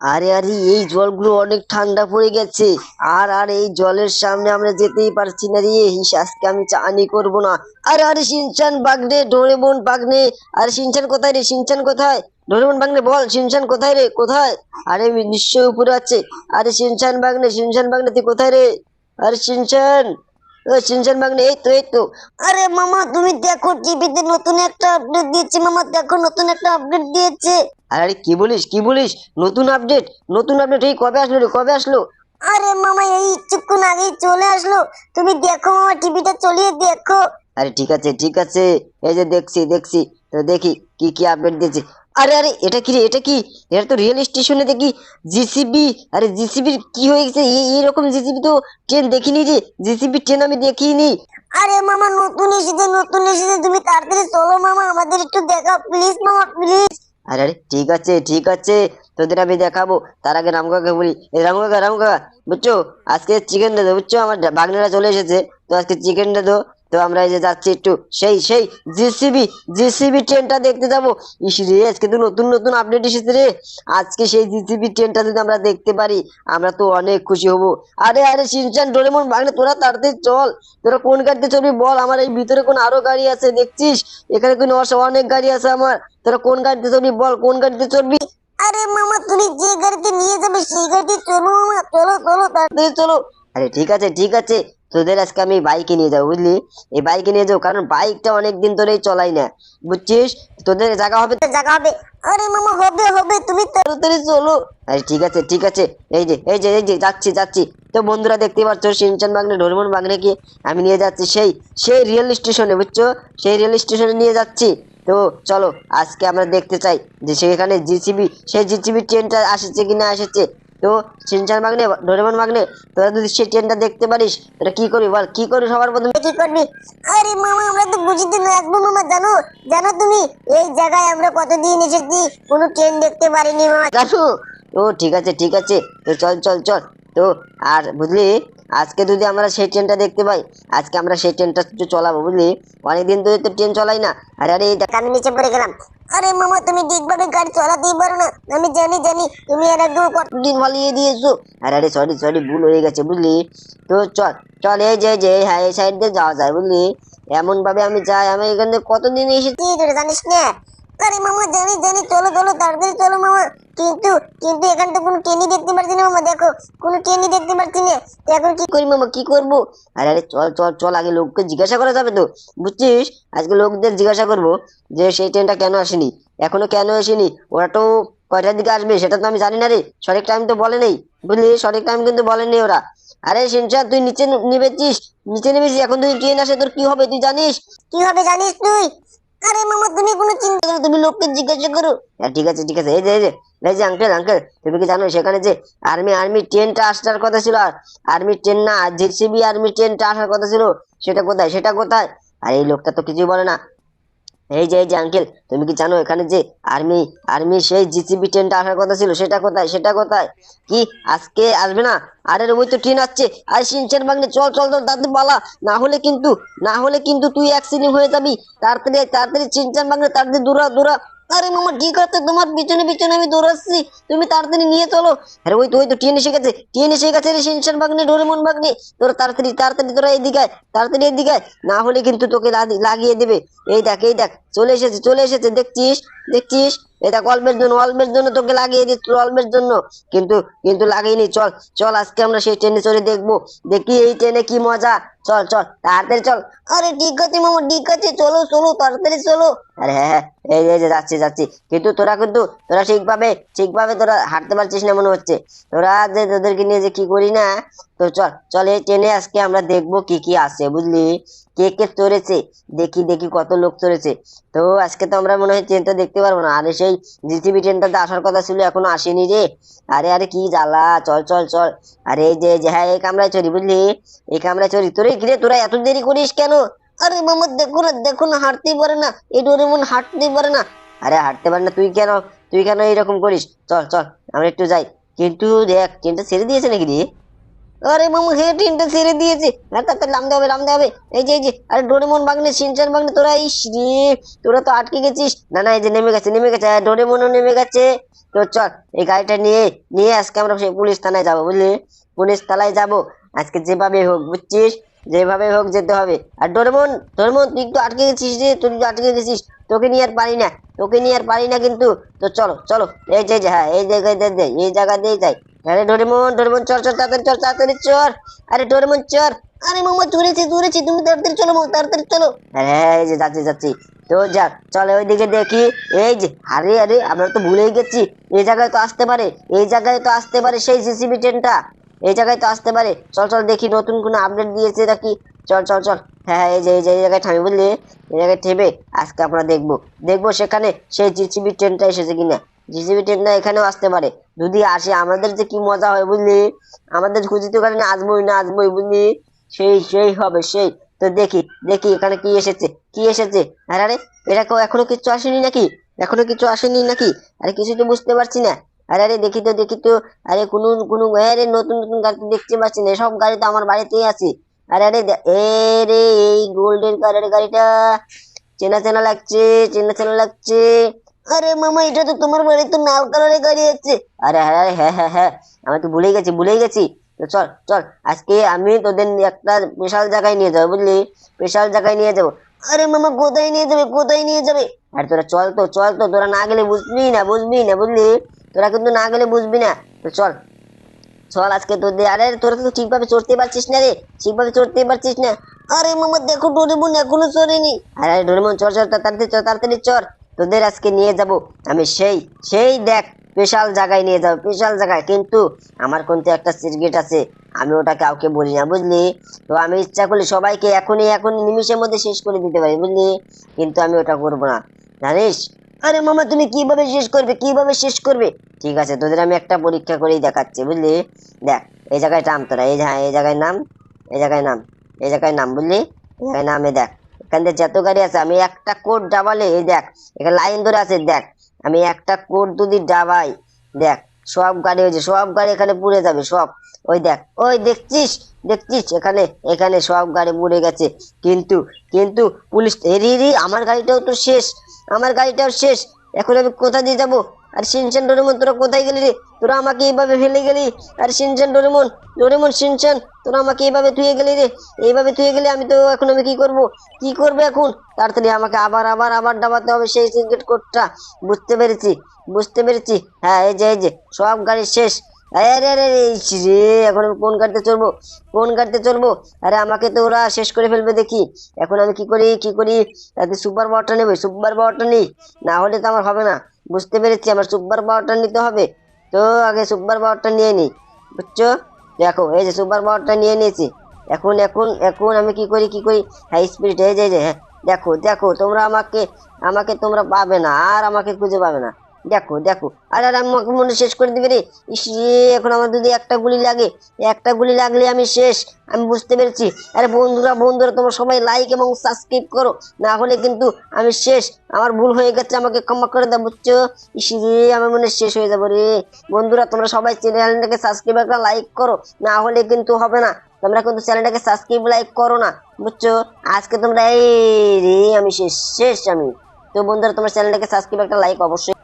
আরে আরে, এই জলগুলো অনেক ঠান্ডা পড়ে গেছে। আর আর এই জলের সামনে আমরা যেতেই পারছি না রে। আজকে আমি চানি করব না। আরে আরে, সিনচান বাগনে, ডোরেমন বাগনে। আরে, সিনচান কোথায় রে? সিনচান কোথায়? ডোরেমন বাগনে বল, সিনচান কোথায় রে? কোথায়? আরে নিশ্চয় উপরে আছে। আরে, সিনচান বাগনে সিনচান বাগনে তুই কোথায় রে? আরে, সিনচান! সিনচান বাগনে এই তো এই তো। আরে মামা তুমি দেখো টিভিতে নতুন একটা আপডেট দিয়েছে মামা দেখো নতুন একটা আপডেট দিয়েছে। আরে আরে কি বলিস কি বলিস? নতুন আপডেট নতুন আপডেট এই কবে আসলো রে কবে আসলো? আরে মামা এই কিছুক্ষণ আগেই চলে আসলো। তুমি দেখো মামা টিভিটা চলিয়ে দেখো। আরে ঠিক আছে ঠিক আছে। এই যে দেখছি দেখছি তো দেখি কি কি আপডেট দিয়েছে। আরে আরে এটা কি রে এটা কি? এটা তো রেল স্টেশনে দেখি জিসিবি আরে জিসিবির কি হয়ে গেছে? এই এইরকম জিসিবি তো ট্রেন দেখিনি রে জিসিবি ট্রেন আমি দেখিনি। আরে মামা নতুন এসেছে নতুন এসেছে তুমি তাড়াতাড়ি চলো মামা আমাদের একটু দেখাও প্লিজ মামা প্লিজ আরে আরে ঠিক আছে ঠিক আছে তোদের আমি দেখাবো তার আগে রামকাকে বলি। এই রামকাকা রামকাকা বুঝছ? আজকে চিকেনটা দে বুঝছ? আমার বাগনারা চলে এসেছে তো আজকে চিকেনটা দে। তো আমরা এই যে যাচ্ছি একটু সেই সেই জিসিবি জিসিবি ট্রেনটা দেখতে যাব। ইস রে আজকে তো নতুন নতুন আপডেট এসেছে রে। আজকে সেই জিসিবি ট্রেনটা যদি আমরা দেখতে পারি আমরা তো অনেক খুশি হব। আরে আরে সিনচান ডোরেমন বাগনে তোরা তাড়াতাড়ি চল। তোরা কোন গাড়িতে চলবি বল আমার এই ভিতরে কোন আরও গাড়ি আছে দেখছিস? এখানে কোনো অনেক গাড়ি আছে আমার। তোরা কোন গাড়িতে চলবি বল কোন গাড়িতে চলবি আরে মামা তুমি যে গাড়িতে নিয়ে যাবে সেই গাড়িতে চলো মামা চলো চলো তাড়াতাড়ি চলো। আরে ঠিক আছে ঠিক আছে। তোদের আজকে আমি বাইকে নিয়ে যাব বুঝলি? এই বাইকে নিয়ে যাব কারণ বাইকটা অনেক দিন ধরেই চলাই না বুঝছিস? তোদের জায়গা হবে? জায়গা হবে? আরে মামা হবে হবে তুমি তাড়াতাড়ি চলো। আরে ঠিক আছে ঠিক আছে এই যে এই যে এই যে যাচ্ছি যাচ্ছি। তো বন্ধুরা দেখতে পাচ্ছ সিনচান বাগনে ডোরেমন বাগনেকে আমি নিয়ে যাচ্ছি সেই সেই রেল স্টেশনে বুঝছ? সেই রেল স্টেশনে নিয়ে যাচ্ছি। তো চলো আজকে আমরা দেখতে চাই যে সেখানে জিসিবি সেই জিসিবি ট্রেনটা আসছে কি না এসেছে তো সিনচান বাগনে ডোরেমন বাগনে তোরা যদি সেই ট্রেনটা দেখতে পারিস তোরা কি করবি বল? কি করবি সবার প্রথমে? কি করবি? আরে মামা আমরা তো বুঝিতে রাখব মামা জানো? জানো তুমি? এই জায়গায় আমরা কতদিন এসেছি? কোনো ট্রেন দেখতে পারিনি মামা। জানো? ও ঠিক আছে ঠিক আছে। তো চল চল চল। তো আর বুঝলি আজকে যদি আমরা সেই ট্রেনটা দেখতে পাই আজকে আমরা সেই ট্রেনটা চলাবো বুঝলি? অনেকদিন ধরে তো ট্রেন চলাই না। আরে আরে আমি নিচে পড়ে গেলাম। আরে মামা, তুমি ঠিকভাবে গাড়ি চালাতেই পারো না। আমি জানি জানি, তুমি আর একদম দিন ভালিয়ে দিয়েছ। আরে আরে সরি সরি ভুল হয়ে গেছে বুঝলি? তো চল চল, এই যে যে হ্যাঁ এই সাইড দিয়ে যাওয়া যায় বুঝলি? এমন ভাবে আমি যাই, আমি এখানে কতদিন এসেছি? জানিস না? আরে মামা, জানি জানি, চলো চলো, তাড়াতাড়ি চলো মামা। কিন্তু কিন্তু এখানে তো কোনো ট্রেনই দেখতে না মামা, দেখো, কোনো ট্রেনই দেখতে না। এখন কি করি মামা, কি করব? আরে আরে, চল চল চল, আগে লোককে জিজ্ঞাসা করা যাবে তো। বুঝছিস? আজকে লোকদের জিজ্ঞাসা যে সেই ট্রেনটা কেন আসেনি? এখনও কেন আসেনি? ওরা তো কয়টার দিকে আসবে, সেটা তো আমি জানি না রে। সঠিক টাইম তো বলে নেই, বুঝলি? সঠিক টাইম কিন্তু বলেনি ওরা। আরে, সিনচা, তুই নিচে ন- নেমেছিস নিচে নেমেছিস এখন তুই ট্রেন আসে, তোর কি হবে, তুই জানিস? কি হবে, জানিস তুই? আরে মামা, তুমি কোনো চিন্তা করো তুমি লোককে জিজ্ঞাসা করো। ঠিক আছে ঠিক আছে, এই যে এই যে এই যে আঙ্কেল আঙ্কেল তুমি কি জানো সেখানে যে আর্মি আর্মি ট্রেনটা আসার কথা ছিল? আর আর্মি ট্রেন না জেসিবি আর্মি ট্রেনটা আসার কথা ছিল, সেটা কোথায়? সেটা কোথায়? আর এই লোকটা তো কিছুই বলে না। এই যে এই যে আঙ্কেল তুমি কি জানো এখানে যে আর্মি আর্মি সেই জিসিবি ট্রেনটা আসার কথা ছিল? সেটা কোথায়? সেটা কোথায়? কি, আজকে আসবে না? আরে ওই তো ট্রেন আসছে। আর, সিনচেন বাগনে চল চল চল তাড়াতাড়ি পালা। না হলে কিন্তু, না হলে কিন্তু তুই অ্যাক্সিডেন্ট হয়ে যাবি। তাড়াতাড়ি তাড়াতাড়ি সিনচেন বাগনে, তাড়াতাড়ি দূরা দৌড়া। আরে মামা, কি করতে তোমার পিছনে পিছনে আমি দৌড়াচ্ছি তুমি তাড়াতাড়ি নিয়ে চলো। আরে ওই তো ওই তো ট্রেন এসে গেছে। ট্রেন এসে গেছে রে সিনচেন বাগনে, ডোরেমন বাগনে। তোরা তাড়াতাড়ি তাড়াতাড়ি তোরা এদিকে তাড়াতাড়ি এদিকে না হলে কিন্তু তোকে লাগিয়ে দেবে। এই দেখ এই দেখ। চলে এসেছে চলে এসেছে, দেখছিস? দেখছিস? এটা অল্পের জন্য অল্পের জন্য তোকে লাগিয়ে দিচ্ছ অল্পের জন্য। কিন্তু কিন্তু লাগিয়ে চল চল আজকে আমরা সেই ট্রেনে চড়ে দেখব। দেখি এই ট্রেনে কি মজা। চল চল, তাড়াতাড়ি চল। আরে ঠিক আছে, মামা, ঠিক আছে, চলো চলো, তাড়াতাড়ি চলো। আরে হ্যাঁ হ্যাঁ এই যে যাচ্ছি যাচ্ছি। কিন্তু তোরা কিন্তু, তোরা ঠিকভাবে ঠিকভাবে তোরা হাঁটতে পারছিস না মনে হচ্ছে। তোরা যে তোদেরকে নিয়ে যে কি করি না তো চল চল এই ট্রেনে আজকে আমরা দেখব কি কি আছে, বুঝলি? কে কে চড়েছে? দেখি দেখি কত লোক চড়েছে। তো আজকে তো আমরা মনে হয় ট্রেন ট্রেনটা দেখতে পারব না। আরে সেই জিটিভি ট্রেনটাতে আসার কথা ছিল, এখনও আসেনি রে। আরে আরে কি জ্বালা। চল চল চল। আরে এই যে হ্যাঁ এই কামরায় চড়ি, বুঝলি? এই কামরায় চড়ি। তোরে কিরে তোরা এত দেরি করিস কেন? আরে মামা দেখো না দেখো না, হাঁটতেই পারে না। এই ডোরেমন হাঁটতেই পারে না। আরে হাঁটতে পারে না, তুই কেন তুই কেন এইরকম করিস? চল চল, আমরা একটু যাই। কিন্তু দেখ, ট্রেনটা ছেড়ে দিয়েছে নাকি রে? আরে মামা হে ট্রেনটা ছেড়ে দিয়েছে। আর তাড়াতাড়ি নামতে হবে নামতে হবে। এই যে এই যে, আরে ডোরেমন বাগনে, সিনচান বাগনে, তোরা ইস রে, তোরা তো আটকে গেছিস। না না, এই যে নেমে গেছে নেমে গেছে আর ডোরেমনও নেমে গেছে। তো চল, এই গাড়িটা নিয়ে নিয়ে আজকে আমরা সেই পুলিশ থানায় যাব, বুঝলি? পুলিশ থানায় যাব, আজকে যেভাবে হোক, বুঝছিস? যেভাবে হোক যেতে হবে। আর ডোরেমন ডোরেমন, তুই তো আটকে গেছিস রে, তুই তো আটকে গেছিস। তোকে নিয়ে আর পারি না, তোকে নিয়ে আর পারি না কিন্তু। তো চলো চলো, এই যে হ্যাঁ এই জায়গায় এই জায়গা দিয়ে যাই। আরে ডোরেমন ডোরেমন চল চল তাড়াতাড়ি চল তাড়াতাড়ি চল। আরে ডোরেমন চল। আরে মামা চলেছি চলেছি তুমি তাড়াতাড়ি চলো মামা তাড়াতাড়ি চলো। আরে এই যে যাচ্ছি যাচ্ছি। তো যাক চলে ওইদিকে দেখি। এই যে আরে আরে আমরা তো ভুলেই গেছি। এই জায়গায় তো আসতে পারে এই জায়গায় তো আসতে পারে সেই সিসিবি ট্রেনটা। এই জায়গায় তো আসতে পারে। চল চল দেখি নতুন কোনো আপডেট দিয়েছে নাকি। চল চল চল। হ্যাঁ হ্যাঁ এই যে এই যে এই জায়গায় থামি বুঝলি এই জায়গায় থেমে আজকে আমরা দেখব। দেখব সেখানে সেই জিসিবি ট্রেনটা এসেছে কিনা। জিসিবি ট্রেনটা এখানেও আসতে পারে। যদি আসে, আমাদের যে কি মজা হয় বুঝলি? আমাদের খুঁজিতে কারণে আসবোই না আসবোই বুঝলি? সেই সেই হবে, সেই। তো দেখি দেখি এখানে কি এসেছে কি এসেছে? আরে আরে, এটা এখনও কিছু আসেনি নাকি? এখনও কিছু আসেনি নাকি? আরে, কিছু তো বুঝতে পারছি না। আরে আরে, দেখি তো দেখি তো। আরে, কোনো কোনো আরে নতুন নতুন গাড়ি দেখতে পাচ্ছি না। সব গাড়ি তো আমার বাড়িতেই আছে। আরে আরে এ রে, এই গোল্ডেন কালারের গাড়িটা। চেনা চেনা লাগছে, চেনা চেনা লাগছে। আরে মামা, এটা তো তোমার বাড়িতে লাল কালারের গাড়ি আছে। আরে হ্যাঁ আরে হ্যাঁ হ্যাঁ হ্যাঁ আমি তো ভুলে গেছি ভুলে গেছি। চল চল, আজকে আমি তোদের একটা স্পেশাল জায়গায় নিয়ে যাব, বুঝলি? স্পেশাল জায়গায় নিয়ে যাব। আরে মামা, কোথায় নিয়ে যাবে, কোথায় নিয়ে যাবে? আর তোরা চল তো চল তো, তোরা না গেলে বুঝবি না বুঝবি না, বুঝলি? তোরা কিন্তু না গেলে বুঝবি না। তো চল চল আজকে তোদের, আরে তোরা তো ঠিকভাবে চড়তে পারছিস না রে, ঠিকভাবে চড়তে পারছিস না। আরে মামা, দেখো ডোরেমন এখনও চড়েনি। আরে আরে, ডোরেমন, চল চল, তাড়াতাড়ি চল তাড়াতাড়ি চল। তোদের আজকে নিয়ে যাব। আমি সেই সেই দেখ স্পেশাল জায়গায় নিয়ে যাব স্পেশাল জায়গায়। কিন্তু আমার কিন্তু একটা সিগারেট আছে, আমি ওটা কাউকে বলি না, বুঝলি? তো আমি ইচ্ছা করলে সবাইকে এখনই এখন নিমিষের মধ্যে শেষ করে দিতে পারি, বুঝলি? কিন্তু আমি ওটা করব না। জানিস? আরে মামা, তুমি কীভাবে শেষ করবে, কীভাবে শেষ করবে? ঠিক আছে, তোদের আমি একটা পরীক্ষা করেই দেখাচ্ছি, বুঝলি? দেখ, এই জায়গায় নাম তোরা, এই হ্যাঁ এই জায়গায় নাম, এই জায়গায় নাম, এই জায়গায় নাম, বুঝলি? এই জায়গায় নামে দেখ। এখান যত গাড়ি আছে, আমি একটা কোড ডাবালে, এই দেখ, এখানে লাইন ধরে আছে, দেখ, আমি একটা কোড যদি ডাবাই, দেখ, সব গাড়ি হয়েছে, সব গাড়ি এখানে পুড়ে যাবে, সব। ওই দেখ, ওই দেখছিস দেখছিস, এখানে এখানে সব গাড়ি পুড়ে গেছে। কিন্তু কিন্তু পুলিশ এরি আমার গাড়িটাও তো শেষ, আমার গাড়িটাও শেষ, এখন আমি কোথা দিয়ে যাব? আর সিনচান ডোরেমন, তোরা কোথায় গেলি রে? তোরা আমাকে এইভাবে ফেলে গেলি? আর সিনচান ডোরেমন ডোরেমন, সিনচান, তোরা আমাকে এইভাবে থুয়ে গেলি রে? এইভাবে থুয়ে গেলে আমি তো এখন আমি কি করব? কি করব এখন? তাড়াতাড়ি আমাকে আবার আবার আবার ডাবাতে হবে সেই সিগারেট কোডটা। বুঝতে পেরেছি বুঝতে পেরেছি। হ্যাঁ এই যে এই যে, সব গাড়ি শেষ। আরে আরে রে এখন আমি কোন গাড়িতে চলবো কোন গাড়িতে চলবো আরে, আমাকে তো ওরা শেষ করে ফেলবে দেখি। এখন আমি কি করি কি করি? তাতে সুপার পাওয়ারটা নেবে সুপার পাওয়ারটা নিই। না হলে তো আমার হবে না। বুঝতে পেরেছি, আমার সুপার পাওয়ারটা নিতে হবে। তো আগে সুপার পাওয়ারটা নিয়ে নিই, বুঝছ? দেখো, এই যে সুপার পাওয়ারটা নিয়ে নিয়েছি। এখন এখন এখন আমি কি করি কি করি? হাই স্পিড এই যে হ্যাঁ দেখো দেখো, তোমরা আমাকে আমাকে তোমরা পাবে না, আর আমাকে খুঁজে পাবে না। দেখো দেখো। আরে আরে আমাকে মনে শেষ করে দিবে রে। এখন আমার যদি একটা গুলি লাগে, একটা গুলি লাগলে আমি শেষ, আমি বুঝতে পেরেছি। আরে বন্ধুরা বন্ধুরা, তোমরা সবাই লাইক এবং সাবস্ক্রাইব করো। না হলে কিন্তু আমি শেষ। আমার ভুল হয়ে গেছে, আমাকে ক্ষমা করে দাও, বুঝছ? ইস রে আমার মনে শেষ হয়ে যাব রে। বন্ধুরা, তোমরা সবাই চ্যানেলটাকে সাবস্ক্রাইব একটা লাইক করো। না হলে কিন্তু হবে না। তোমরা কিন্তু চ্যানেলটাকে সাবস্ক্রাইব লাইক করো না, বুঝছ? আজকে তোমরা এই রে, আমি শেষ শেষ আমি। তো বন্ধুরা, তোমার চ্যানেলটাকে সাবস্ক্রাইব একটা লাইক অবশ্যই